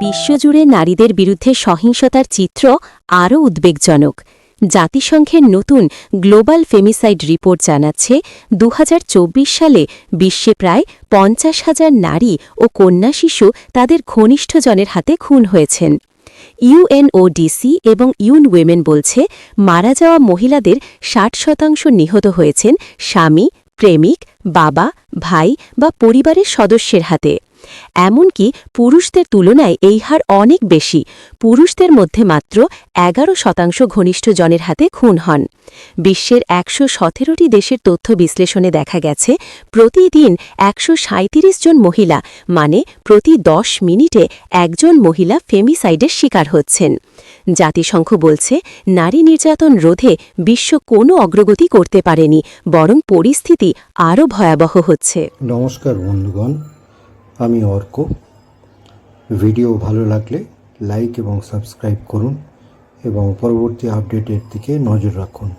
বিশ্বজুড়ে নারীদের বিরুদ্ধে সহিংসতার চিত্র আরও উদ্বেগজনক। জাতিসংঘের নতুন গ্লোবাল ফেমিসাইড রিপোর্ট জানাচ্ছে দু হাজার চব্বিশ সালে বিশ্বে প্রায় পঞ্চাশ হাজার নারী ও কন্যা শিশু তাদের ঘনিষ্ঠজনের হাতে খুন হয়েছেন। ইউএনওডিসি এবং ইউন উইমেন বলছে, মারা যাওয়া মহিলাদের ষাট শতাংশ নিহত হয়েছেন স্বামী, প্রেমিক, বাবা, ভাই বা পরিবারের সদস্যের হাতে। এমনকি পুরুষদের তুলনায় এই হার অনেক বেশি। পুরুষদের মধ্যে মাত্র এগারো শতাংশ ঘনিষ্ঠ জনের হাতে খুন হন। বিশ্বের একশো সতেরোটি দেশের তথ্য বিশ্লেষণে দেখা গেছে, প্রতিদিন একশো জন মহিলা মানে প্রতি দশ মিনিটে একজন মহিলা ফেমিসাইডের শিকার হচ্ছেন। জাতিসংঘ বলছে, নারী নির্যাতন রোধে বিশ্ব কোনো অগ্রগতি করতে পারেনি, বরং পরিস্থিতি আরও ভয়াবহ হচ্ছে। নমস্কার বন্ধুগণ আমি অর্ক। ভিডিও ভালো লাগলে লাইক এবং সাবস্ক্রাইব করুন এবং পরবর্তী আপডেটের দিকে নজর রাখুন।